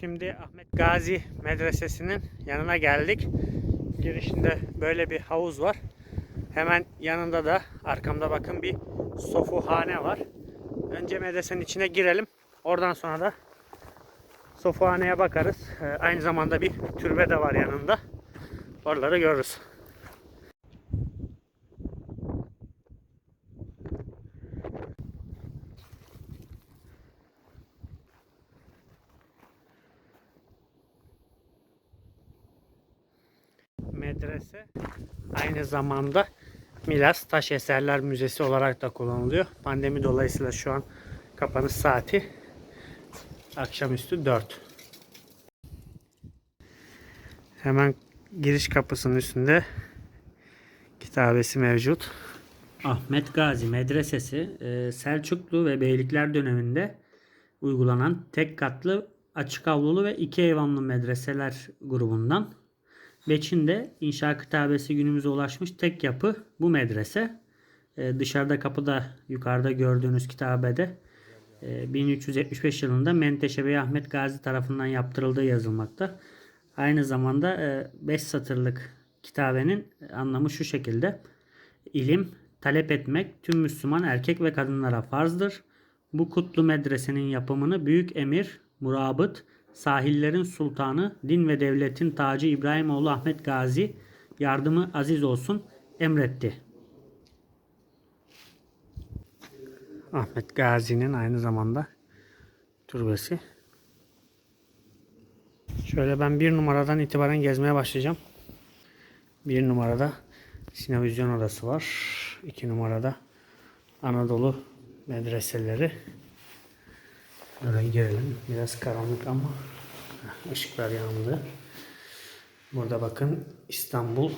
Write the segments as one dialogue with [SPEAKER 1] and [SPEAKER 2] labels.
[SPEAKER 1] Şimdi Ahmet Gazi Medresesi'nin yanına geldik. Girişinde böyle bir havuz var. Hemen yanında da arkamda bakın bir sofuhane var. Önce medresenin içine girelim. Oradan sonra da sofuhaneye bakarız. Ee, aynı zamanda bir türbe de var yanında. Oraları görürüz. Medrese aynı zamanda Milas Taş Eserler Müzesi olarak da kullanılıyor. Pandemi dolayısıyla şu an kapanış saati akşamüstü 4. Hemen giriş kapısının üstünde kitabesi mevcut. Ahmet Gazi Medresesi e, Selçuklu ve Beylikler döneminde uygulanan tek katlı açık avlulu ve iki eyvanlı medreseler grubundan. Beçin'de inşa kitabesi günümüze ulaşmış tek yapı bu medrese. E, dışarıda kapıda yukarıda gördüğünüz kitabede e, 1375 yılında Menteşe Bey Ahmet Gazi tarafından yaptırıldığı yazılmakta. Aynı zamanda 5 satırlık kitabenin anlamı şu şekilde. İlim, talep etmek tüm Müslüman erkek ve kadınlara farzdır. Bu kutlu medresenin yapımını büyük emir, murabıt, sahillerin sultanı, din ve devletin tacı İbrahimoğlu Ahmet Gazi yardımı aziz olsun emretti. Ahmet Gazi'nin aynı zamanda türbesi. Şöyle ben bir numaradan itibaren gezmeye başlayacağım. Bir numarada Sinevizyon odası var. İki numarada Anadolu medreseleri. Şöyle girelim. Biraz karanlık ama ışıklar yandı. Burada bakın İstanbul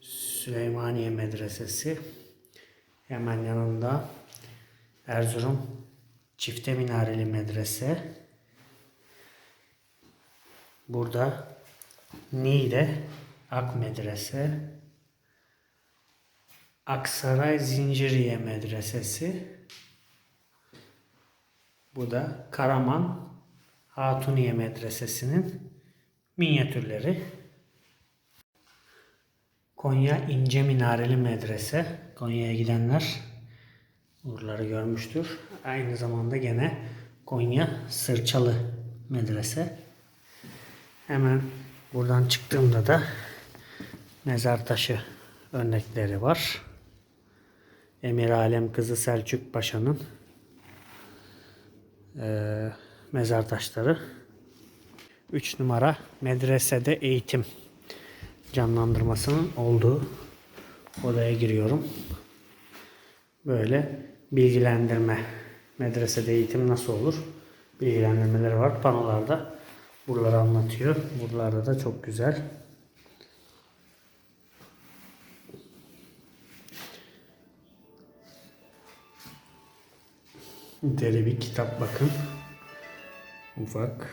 [SPEAKER 1] Süleymaniye Medresesi. Hemen yanında Erzurum Çifte Minareli Medrese. Burada Niğde Ak Medrese. Aksaray Zinciriye Medresesi. Bu da Karaman Hatuniye Medresesi'nin minyatürleri. Konya İnce Minareli Medrese. Konya'ya gidenler buraları görmüştür. Aynı zamanda gene Konya Sırçalı Medrese. Hemen buradan çıktığımda da mezar taşı örnekleri var. Emir Alem kızı Selçuk Paşa'nın eee, mezar taşları. 3 numara medresede eğitim canlandırmasının olduğu odaya giriyorum. Böyle bilgilendirme medresede eğitim nasıl olur? Bilgilendirmeleri var panolarda. Buraları anlatıyor. Buralarda da çok güzel. Deri bir kitap bakın. Ufak.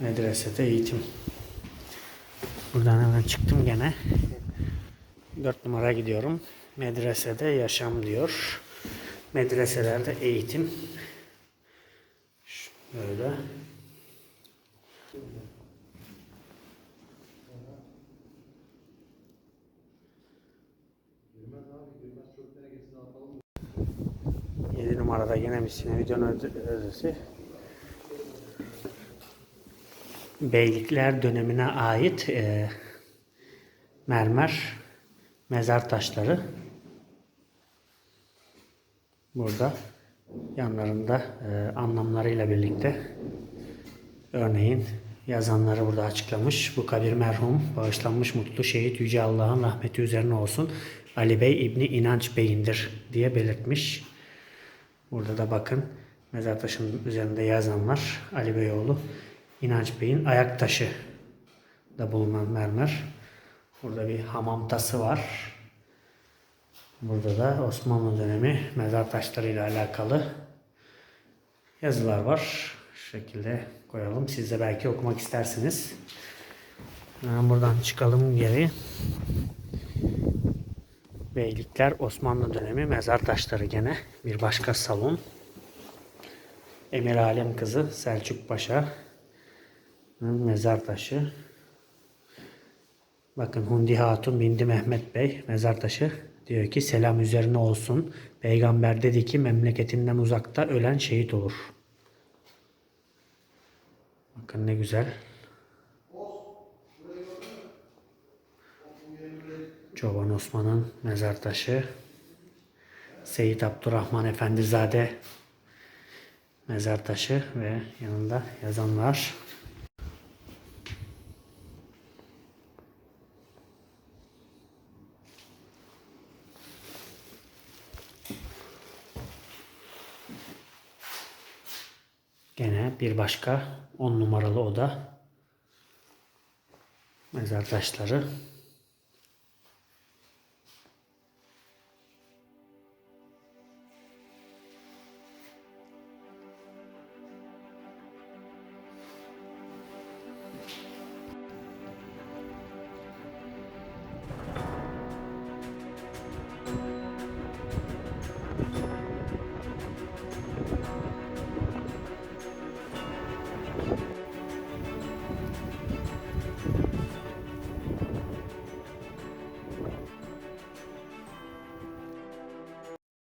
[SPEAKER 1] Medresede eğitim. Buradan hemen çıktım gene. 4 numara gidiyorum. Medresede yaşam diyor. Medreselerde eğitim. Böyle. Numarada yine misine videonun özesi. Beylikler dönemine ait e, mermer mezar taşları. Burada yanlarında e, anlamlarıyla birlikte örneğin yazanları burada açıklamış. Bu kabir merhum, bağışlanmış mutlu şehit Yüce Allah'ın rahmeti üzerine olsun. Ali Bey İbni İnanç Bey'indir diye belirtmiş. Burada da bakın mezar taşının üzerinde yazanlar Ali Beyoğlu İnanç Bey'in ayak taşı da bulunan mermer. Burada bir hamam tası var. Burada da Osmanlı dönemi mezar taşlarıyla alakalı yazılar var. Şu şekilde koyalım. Siz de belki okumak istersiniz. Buradan çıkalım geri. Beylikler Osmanlı dönemi mezar taşları gene bir başka salon. Emir Alem kızı Selçuk Paşa'nın mezar taşı. Bakın Hundi Hatun bindi Mehmet Bey mezar taşı diyor ki selam üzerine olsun. Peygamber dedi ki memleketinden uzakta ölen şehit olur. Bakın ne güzel. Çoban Osman'ın mezar taşı. Seyit Abdurrahman Efendizade mezar taşı ve yanında yazanlar. Gene bir başka 10 numaralı oda. Mezar taşları.